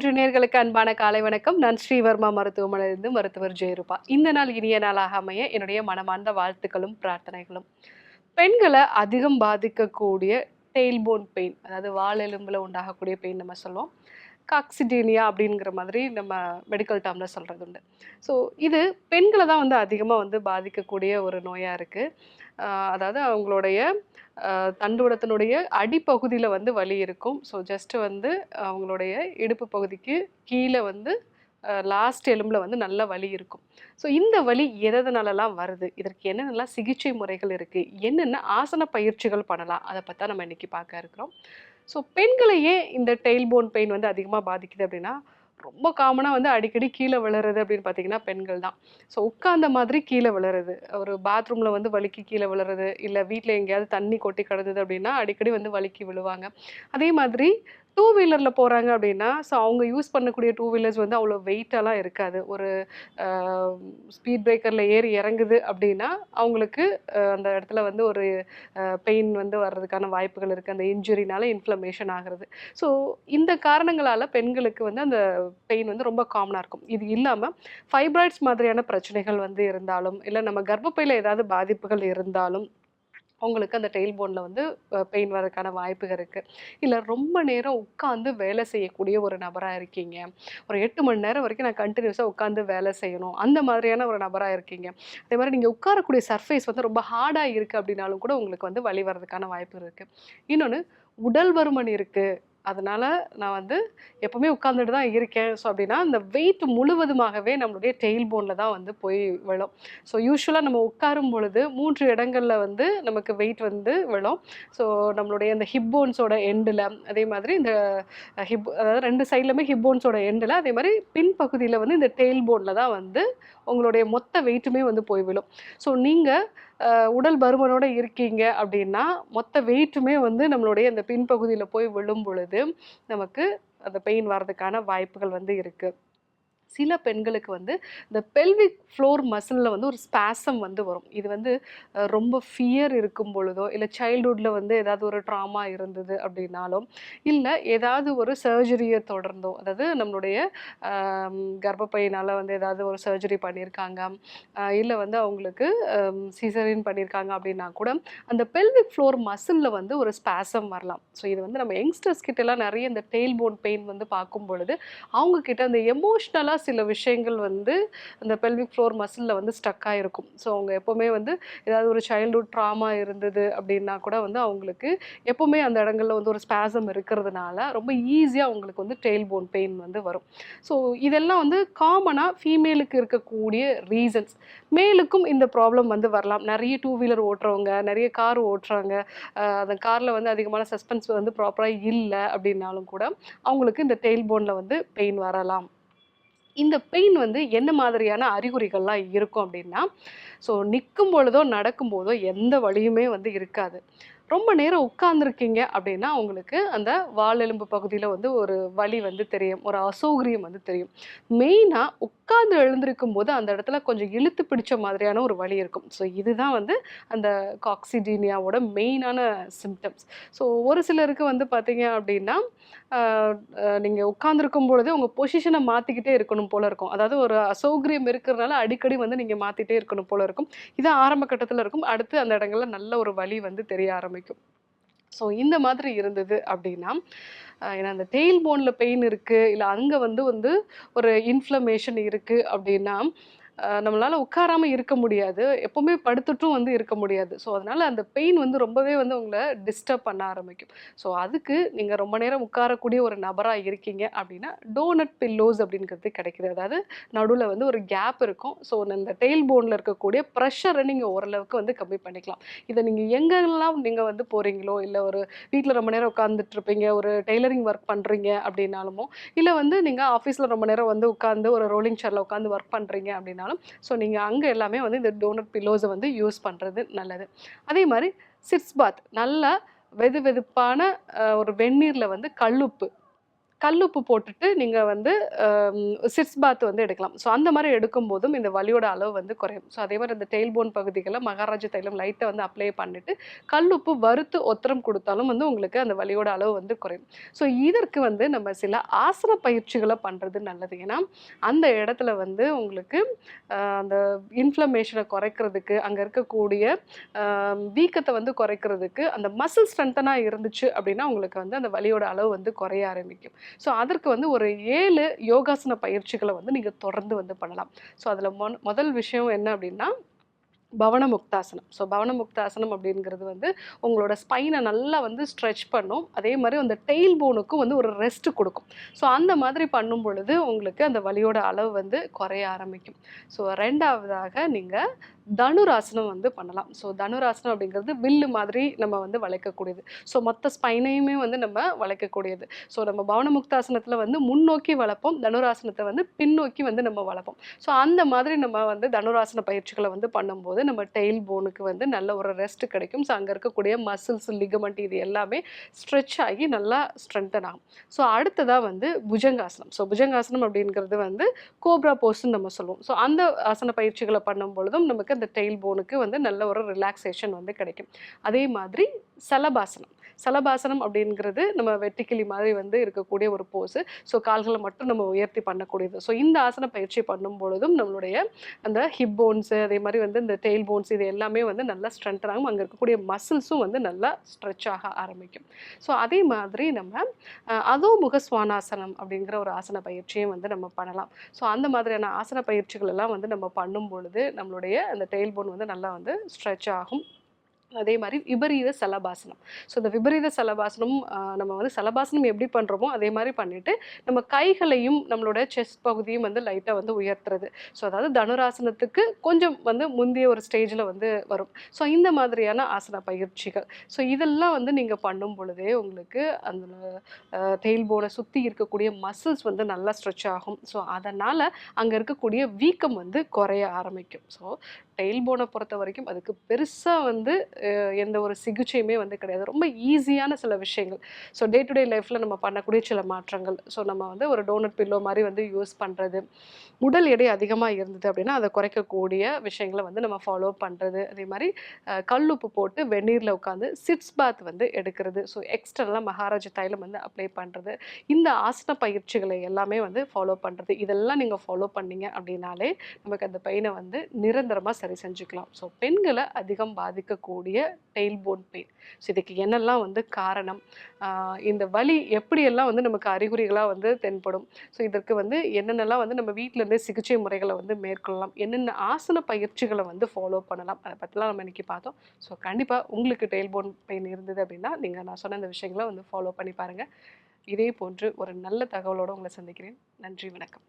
இன்று நேர்களுக்கு அன்பான காலை வணக்கம். நான் ஸ்ரீவர்மா மருத்துவமனையிலிருந்து மருத்துவர் ஜெயரூபா. இந்த நாள் இனிய நாளாக அமைய என்னுடைய மனமார்ந்த வாழ்த்துக்களும் பிரார்த்தனைகளும். பெண்களை அதிகம் பாதிக்கக்கூடிய டெய்ல்போன் பெயின் அதாவது வாழெலும்பில் உண்டாகக்கூடிய பெயின் நம்ம சொல்லுவோம். காக்சிடீனியா அப்படிங்கிற மாதிரி நம்ம மெடிக்கல் டேர்மில் சொல்கிறது உண்டு. ஸோ இது பெண்களை தான் வந்து அதிகமாக வந்து பாதிக்கக்கூடிய ஒரு நோயாக இருக்குது அதாவது அவங்களுடைய தண்டுவடத்தினுடைய அடிப்பகுதியில் வந்து வலி இருக்கும். ஸோ ஜஸ்ட் வந்து அவங்களுடைய இடுப்பு பகுதிக்கு கீழே வந்து லாஸ்ட் எலும்பில் வந்து நல்ல வலி இருக்கும். ஸோ இந்த வலி எதனாலலாம் வருது? இதற்கு என்னென்னலாம் சிகிச்சை முறைகள் இருக்குது என்னென்ன ஆசன பயிற்சிகள் பண்ணலாம்? அதை பற்றி நம்ம இன்றைக்கி பார்க்க இருக்கிறோம். ஸோ பெண்களையே இந்த டெய்ல்போன் பெயின் வந்து அதிகமாக பாதிக்குது அப்படின்னா ரொம்ப காமனாக வந்து அடிக்கடி கீழே விழுறது அப்படின்னு பார்த்தீங்கன்னா பெண்கள் தான். ஸோ உட்காந்த மாதிரி கீழே விழுறது. ஒரு பாத்ரூமில் வந்து வலிக்கு கீழே விழுறது இல்லை வீட்டில் எங்கேயாவது தண்ணி கொட்டி கிடந்தது அப்படின்னா அடிக்கடி வந்து வலிக்கு விழுவாங்க. அதே மாதிரி டூ வீலரில் போகிறாங்க அப்படின்னா ஸோ அவங்க யூஸ் பண்ணக்கூடிய டூ வீலர்ஸ் வந்து அவ்வளோ வெயிட்டெல்லாம் இருக்காது. ஒரு ஸ்பீட் பிரேக்கரில் ஏறி இறங்குது அப்படின்னா அவங்களுக்கு அந்த இடத்துல வந்து ஒரு பெயின் வந்து வர்றதுக்கான வாய்ப்புகள் இருக்குது அந்த இன்ஜுரினால இன்ஃப்ளமேஷன் ஆகிறது. ஸோ இந்த காரணங்களால் பெண்களுக்கு வந்து அந்த பெயின் வந்து ரொம்ப காமனாக இருக்கும். இது இல்லாமல் ஃபைப்ராய்ட்ஸ் மாதிரியான பிரச்சனைகள் வந்து இருந்தாலும் இல்லை நம்ம கர்ப்பப்பையில் ஏதாவது பாதிப்புகள் இருந்தாலும் உங்களுக்கு அந்த டெயில் போனில் வந்து பெயின் வரதுக்கான வாய்ப்புகள் இருக்குது இல்லை ரொம்ப நேரம் உட்காந்து வேலை செய்யக்கூடிய ஒரு நபராக இருக்கீங்க. ஒரு எட்டு மணி நேரம் வரைக்கும் நான் கண்டினியூஸாக உட்காந்து வேலை செய்யணும். அந்த மாதிரியான ஒரு நபராக இருக்கீங்க. அதே மாதிரி நீங்கள் உட்காரக்கூடிய சர்ஃபேஸ் வந்து ரொம்ப ஹார்டாக இருக்குது அப்படின்னாலும் கூட உங்களுக்கு வந்து வழி வர்றதுக்கான வாய்ப்பு இருக்குது இன்னொன்று உடல் பருமன் இருக்குது அதனால் நான் வந்து எப்போவுமே உட்காந்துட்டு தான் இருக்கேன். ஸோ அப்படின்னா அந்த வெயிட் முழுவதுமாகவே நம்மளுடைய டெயில் போனில் தான் வந்து போய் விழும். ஸோ யூஸ்வலாக நம்ம உட்காரும் பொழுது மூன்று இடங்களில் வந்து நமக்கு வெயிட் வந்து விழும். ஸோ நம்மளுடைய அந்த ஹிப் போன்ஸோட எண்டில் அதே மாதிரி இந்த ஹிப் அதாவது ரெண்டு சைட்லையுமே ஹிப் போன்ஸோட எண்டில் அதே மாதிரி பின்பகுதியில் வந்து இந்த டெயில் போனில் தான் வந்து உங்களுடைய மொத்த வெயிட்டுமே வந்து போய் விழும். ஸோ நீங்கள் உடல் பருமனோடு இருக்கீங்க அப்படின்னா மொத்த வெயிட்டுமே வந்து நம்மளுடைய அந்த பின்பகுதியில் போய் விழும் பொழுது நமக்கு அந்த பெயின் வர்றதுக்கான வாய்ப்புகள் வந்து இருக்குது சில பெண்களுக்கு வந்து இந்த பெல்விக் ஃப்ளோர் மசிலில் வந்து ஒரு ஸ்பாசம் வந்து வரும். இது வந்து ரொம்ப ஃபியர் இருக்கும் பொழுதோ இல்லை சைல்டுஹுட்டில் வந்து ஏதாவது ஒரு ட்ராமா இருந்தது அப்படின்னாலும் இல்லை ஏதாவது ஒரு சர்ஜரியை தொடர்ந்தோ அதாவது நம்மளுடைய கர்ப்பப்பையினால் வந்து ஏதாவது ஒரு சர்ஜரி பண்ணியிருக்காங்க இல்லை வந்து அவங்களுக்கு சிசரின் பண்ணியிருக்காங்க அப்படின்னா கூட அந்த பெல்விக் ஃப்ளோர் மசிலில் வந்து ஒரு ஸ்பாசம் வரலாம். ஸோ இது வந்து நம்ம யங்ஸ்டர்ஸ் கிட்டலாம் நிறைய இந்த டெயில் போன் பெயின் வந்து பார்க்கும் பொழுது அவங்க கிட்ட அந்த எமோஷ்னலாக சில விஷயங்கள் வந்து அந்த பெல்விக் ஃப்ளோர் மசிலில் வந்து ஸ்டக் ஆகிருக்கும் ஸோ அவங்க எப்போவுமே வந்து ஏதாவது ஒரு சைல்டுஹுட் ட்ராமா இருந்தது அப்படின்னா கூட வந்து அவங்களுக்கு எப்போவுமே அந்த இடங்கள்ல வந்து ஒரு ஸ்பேசம் இருக்கிறதுனால ரொம்ப ஈஸியாக அவங்களுக்கு வந்து டெயில் போன் பெயின் வந்து வரும். ஸோ இதெல்லாம் வந்து காமனாக ஃபீமேலுக்கு இருக்கக்கூடிய ரீசன்ஸ் மேலுக்கும் இந்த ப்ராப்ளம் வந்து வரலாம். நிறைய டூ வீலர் ஓட்டுறவங்க நிறைய கார் ஓட்டுறாங்க. அந்த காரில் வந்து அதிகமான சஸ்பென்ஸ் வந்து ப்ராப்பராக இல்லை அப்படின்னாலும் கூட அவங்களுக்கு இந்த டெயில் போனில் வந்து பெயின் வரலாம். இந்த பெயின் வந்து என்ன மாதிரியான அறிகுறிகள்லாம் இருக்கும் அப்படின்னா ஸோ நிற்கும் பொழுதோ நடக்கும் போதோ எந்த வழியுமே வந்து இருக்காது. ரொம்ப நேரம் உட்கார்ந்துருக்கீங்க அப்படின்னா உங்களுக்கு அந்த வாழெலும்பு பகுதியில் வந்து ஒரு வலி வந்து தெரியும் ஒரு அசௌகரியம் வந்து தெரியும். மெயினாக உட்கார்ந்து எழுந்திருக்கும் போது அந்த இடத்துல கொஞ்சம் இழுத்து பிடிச்ச மாதிரியான ஒரு வலி இருக்கும். ஸோ இதுதான் வந்து அந்த காக்சிடீனியாவோட மெயினான சிம்டம்ஸ் ஸோ ஒரு சிலருக்கு வந்து பார்த்தீங்க அப்படின்னா நீங்கள் உட்காந்துருக்கும் பொழுதே உங்கள் பொசிஷனை மாற்றிக்கிட்டே இருக்கணும் போல இருக்கும். அதாவது ஒரு அசௌகரியம் இருக்கிறதுனால அடிக்கடி வந்து நீங்கள் மாற்றிட்டே இருக்கணும் போல இருக்கும். இது ஆரம்ப கட்டத்தில் இருக்கும். அடுத்து அந்த இடங்கள்ல நல்ல ஒரு வலி வந்து தெரிய ஆரம்பிக்கும். ஸோ இந்த மாதிரி இருந்தது அப்படின்னா ஏன்னா அந்த டெயில் போனில் பெயின் இருக்குது இல்லை அங்கே வந்து வந்து ஒரு இன்ஃப்ளமேஷன் இருக்குது அப்படின்னா நம்மளால் உட்காராமல் இருக்க முடியாது. எப்போவுமே படுத்துட்டும் வந்து இருக்க முடியாது. ஸோ அதனால் அந்த பெயின் வந்து ரொம்பவே வந்து உங்களை டிஸ்டர்ப் பண்ண ஆரம்பிக்கும். ஸோ அதுக்கு நீங்கள் ரொம்ப நேரம் உட்காரக்கூடிய ஒரு நபராக இருக்கீங்க அப்படின்னா டோனட் பில்லோஸ் அப்படிங்கிறது கிடைக்கிது. அதாவது நடுவில் வந்து ஒரு கேப் இருக்கும். ஸோ இந்த டெயில் போனில் இருக்கக்கூடிய ப்ரெஷரை நீங்கள் ஓரளவுக்கு வந்து கம்மி பண்ணிக்கலாம். இதை நீங்கள் எங்கெல்லாம் நீங்கள் வந்து போகிறீங்களோ இல்லை ஒரு வீட்டில் ரொம்ப நேரம் உட்காந்துட்ருப்பீங்க ஒரு டெய்லரிங் ஒர்க் பண்ணுறீங்க அப்படின்னாலுமோ இல்லை வந்து நீங்கள் ஆஃபீஸில் ரொம்ப நேரம் வந்து உட்காந்து ஒரு ரோலிங் சேரில் உட்காந்து ஒர்க் பண்ணுறீங்க அப்படின்னாலும் ஸோ நீங்கள் அங்கே எல்லாமே வந்து இந்த டோனட் பில்லோஸை வந்து யூஸ் பண்ணுறது நல்லது. அதே மாதிரி சிட்ஸ் பாத் நல்லா வெது வெதுப்பான ஒரு வெந்நீரில் வந்து கல்லுப்பு கல்லுப்பு போட்டுட்டு நீங்கள் வந்து சிட்ஸ் பாத் வந்து எடுக்கலாம். ஸோ அந்த மாதிரி எடுக்கும்போதும் இந்த வலியோட அளவு வந்து குறையும். ஸோ அதே மாதிரி இந்த டெயில் போன் பகுதிகளில் மகாராஜ தைலம் லைட்டை வந்து அப்ளை பண்ணிட்டு கல்லுப்பு வறுத்து ஒத்தரம் கொடுத்தாலும் வந்து உங்களுக்கு அந்த வலியோட அளவு வந்து குறையும். ஸோ இதற்கு வந்து நம்ம சில ஆசன பயிற்சிகளை பண்ணுறது நல்லது. ஏன்னா அந்த இடத்துல வந்து உங்களுக்கு அந்த இன்ஃப்ளமேஷனை குறைக்கிறதுக்கு அங்கே இருக்கக்கூடிய வீக்கத்தை வந்து குறைக்கிறதுக்கு அந்த மசில் ஸ்ட்ரென்த்தனாக இருந்துச்சு அப்படின்னா உங்களுக்கு வந்து அந்த வலியோட அளவு வந்து குறைய ஆரம்பிக்கும். ஸோ அதற்கு வந்து ஒரு ஏழு யோகாசன பயிற்சிகளை வந்து நீங்கள் தொடர்ந்து வந்து பண்ணலாம். ஸோ அதில் மொ முதல் விஷயம் என்ன அப்படின்னா பவன முக்தாசனம் ஸோ பவன முக்தாசனம் அப்படிங்கிறது வந்து உங்களோட ஸ்பைனை நல்லா வந்து ஸ்ட்ரெச் பண்ணும். அதே மாதிரி அந்த டெய்ல் போனுக்கும் வந்து ஒரு ரெஸ்ட் கொடுக்கும். ஸோ அந்த மாதிரி பண்ணும் பொழுது உங்களுக்கு அந்த வலியோட அளவு வந்து குறைய ஆரம்பிக்கும். ஸோ ரெண்டாவதாக நீங்கள் தனுராசனம் வந்து பண்ணலாம். ஸோ தனுராசனம் அப்படிங்கிறது வில்லு மாதிரி நம்ம வந்து வளைக்கக்கூடியது. ஸோ மொத்த ஸ்பைனையுமே வந்து நம்ம வளைக்கக்கூடியது. ஸோ நம்ம பவன முக்தாசனத்தில் வந்து முன்னோக்கி வளர்ப்போம். தனுராசனத்தை வந்து பின்னோக்கி வந்து நம்ம வளர்ப்போம். ஸோ அந்த மாதிரி நம்ம வந்து தனுராசன பயிற்சிகளை வந்து பண்ணும்போது நம்ம டெயில் போனுக்கு வந்து நல்ல ஒரு ரெஸ்ட் கிடைக்கும். ஸோ அங்கே இருக்கக்கூடிய மசில்ஸ் லிகமெண்ட் இது எல்லாமே ஸ்ட்ரெச் ஆகி நல்லா ஸ்ட்ரென்தன் ஆகும். ஸோ அடுத்ததாக வந்து புஜங்காசனம். ஸோ புஜங்காசனம் அப்படிங்கிறது வந்து கோப்ரா போஸ்ன்னு நம்ம சொல்லுவோம். ஸோ அந்த ஆசன பயிற்சிகளை பண்ணும் பொழுதும் நமக்கு அந்த டெயில் போனுக்கு வந்து நல்ல ஒரு ரிலாக்ஸேஷன் வந்து கிடைக்கும். அதே மாதிரி சலபாசனம். சலபாசனம் அப்படிங்கிறது நம்ம வெட்டிக்கிளி மாதிரி வந்து இருக்கக்கூடிய ஒரு போஸு ஸோ கால்களை மட்டும் நம்ம உயர்த்தி பண்ணக்கூடியது. ஸோ இந்த ஆசன பயிற்சி பண்ணும் பொழுதும் நம்மளுடைய அந்த ஹிப் போன்ஸு அதே மாதிரி வந்து இந்த டெயில் போன்ஸ் இது எல்லாமே வந்து நல்லா ஸ்ட்ரென்த் ஆகும். அங்கே இருக்கக்கூடிய மசில்ஸும் வந்து நல்லா ஸ்ட்ரெச் ஆக ஆரம்பிக்கும். ஸோ அதே மாதிரி நம்ம அதோ முகஸ்வானாசனம் அப்படிங்கிற ஒரு ஆசன பயிற்சியும் வந்து நம்ம பண்ணலாம். ஸோ அந்த மாதிரியான ஆசன பயிற்சிகள் எல்லாம் வந்து நம்ம பண்ணும் பொழுது நம்மளுடைய அந்த டெயில் போன் வந்து நல்லா வந்து ஸ்ட்ரெச் ஆகும். அதே மாதிரி விபரீத சலபாசனம். ஸோ இந்த விபரீத சலபாசனம் நம்ம வந்து சலபாசனம் எப்படி பண்ணுறோமோ அதே மாதிரி பண்ணிவிட்டு நம்ம கைகளையும் நம்மளோட செஸ்ட் பகுதியும் வந்து லைட்டாக வந்து உயர்த்துறது. ஸோ அதாவது தனுராசனத்துக்கு கொஞ்சம் வந்து முந்தைய ஒரு ஸ்டேஜில் வந்து வரும். ஸோ இந்த மாதிரியான ஆசன பயிற்சிகள். ஸோ இதெல்லாம் வந்து நீங்கள் பண்ணும் பொழுதே உங்களுக்கு அந்த டெயில் போனை சுற்றி இருக்கக்கூடிய மசில்ஸ் வந்து நல்லா ஸ்ட்ரெச் ஆகும். ஸோ அதனால் அங்கே இருக்கக்கூடிய வீக்கம் வந்து குறைய ஆரம்பிக்கும். ஸோ டெயில் போனை பொறுத்த வரைக்கும் அதுக்கு பெருசாக வந்து எந்த ஒரு சிகிச்சையுமே வந்து கிடையாது. ரொம்ப ஈஸியான சில விஷயங்கள். ஸோ டே டு டே லைஃப்பில் நம்ம பண்ணக்கூடிய சில மாற்றங்கள். ஸோ நம்ம வந்து ஒரு டோனட் பில்லோ மாதிரி வந்து யூஸ் பண்ணுறது உடல் எடை அதிகமாக இருந்தது அப்படின்னா அதை குறைக்கக்கூடிய விஷயங்களை வந்து நம்ம ஃபாலோ பண்ணுறது அதே மாதிரி கல் உப்பு போட்டு வெந்நீரில் உட்காந்து சிட்ஸ் பாத் வந்து எடுக்கிறது. ஸோ எக்ஸ்டர்னலாக மகாராஜ தைலம் வந்து அப்ளை பண்ணுறது இந்த ஆசன பயிற்சிகளை எல்லாமே வந்து ஃபாலோ பண்ணுறது இதெல்லாம் நீங்கள் ஃபாலோ பண்ணீங்க அப்படின்னாலே நமக்கு அந்த பெயினை வந்து நிரந்தரமாக சரி செஞ்சுக்கலாம். ஸோ பெண்களை அதிகம் பாதிக்கக்கூடிய டெயில் போன் பெயின் ஸோ இதுக்கு என்னெல்லாம் வந்து காரணம்? இந்த வலி எப்படியெல்லாம் வந்து நமக்கு அறிகுறிகளாக வந்து தென்படும்? ஸோ இதற்கு வந்து என்னென்னலாம் வந்து நம்ம வீட்டிலேருந்தே சிகிச்சை முறைகளை வந்து மேற்கொள்ளலாம்? என்னென்ன ஆசன பயிற்சிகளை வந்து ஃபாலோ பண்ணலாம்? அதை பற்றிலாம் நம்ம இன்றைக்கி பார்த்தோம். ஸோ கண்டிப்பாக உங்களுக்கு டெயில் போன் பெயின் இருந்தது அப்படின்னா நீங்கள் நான் சொன்ன இந்த விஷயங்களை வந்து ஃபாலோ பண்ணி பாருங்கள் இதே போன்று ஒரு நல்ல தகவலோடு உங்களை சந்திக்கிறேன். நன்றி வணக்கம்.